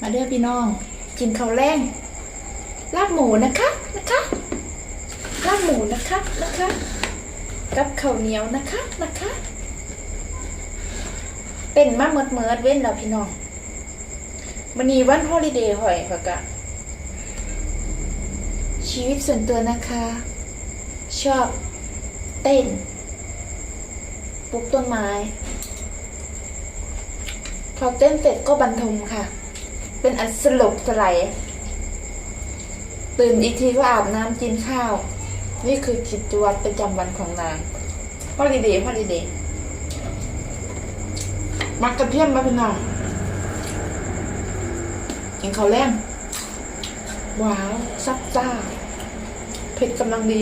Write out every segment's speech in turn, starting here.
มาเด้อพี่น้อง กินข้าวแรงลาบหมูนะคะนะคะลาบหมูนะคะนะคะกับข้าวเหนียวนะคะนะคะ เป็นมาเมิดเมิดเว้นแล้วพี่น้องวันนี้วันฮอลิเดย์หอยค่ะกะชีวิตส่วนตัวนะคะ ชอบเต้นปลูกต้นไม้ พอเต้นเสร็จก็บันทมค่ะ เป็นอันสลบสลายตื่นอีกทีก็อาบน้ำกินข้าว นี่คือกิจวัตรประจำวันของนางฮอลิเดย์ฮอลิเดย์มักกระเทียมมาพี่น้องกินข้าวแรงว้าว ซับจ้าเผ็ดกำลังดี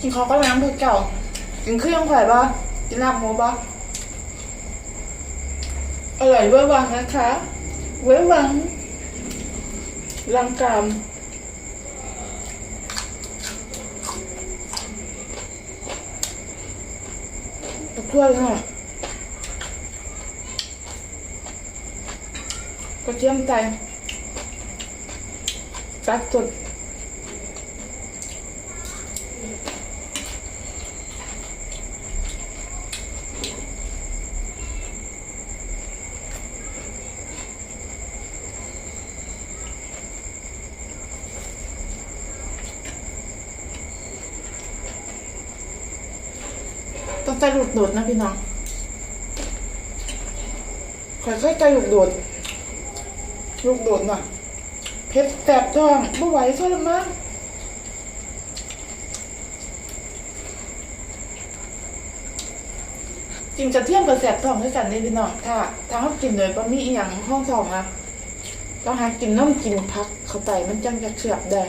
กินข้าวก็น้ำเพื่อเก่ากินเครื่องข่อยบ่กินลาบหมูบ่อร่อยเวอร์วังนะคะ เวอร์วังลังกามตะกล้วยค่ะกระเทียมไทยกัดสด ต้องใจหลูกโดดนะพี่น้องค่อยๆใจหลูกโดดลูกโดดหน่อยเพชรแสบท้องไม่ไหวทรมานจริงจะเทียมกับแสบท้องด้วยกันเลยพี่น้องถ้าถ้าเขากินเลยก็มีอีหยังห้องท้องอะต้องหากินน้ำกินพักเข้าไปมันจังจะเชือบได้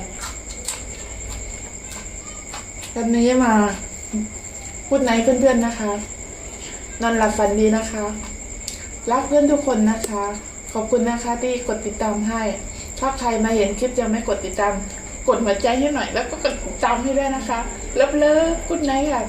แบบนี้มา พูดไนท์เพื่อนๆนะคะ นอนหลับฝันดีนะคะ รักเพื่อนทุกคนนะคะ ขอบคุณนะคะที่กดติดตามให้ ถ้าใครมาเห็นคลิปยังไม่กดติดตาม กดหัวใจให้หน่อย แล้วก็กดติดตามให้ด้วยนะคะเลิฟเลิฟกุดไนท์ค่ะ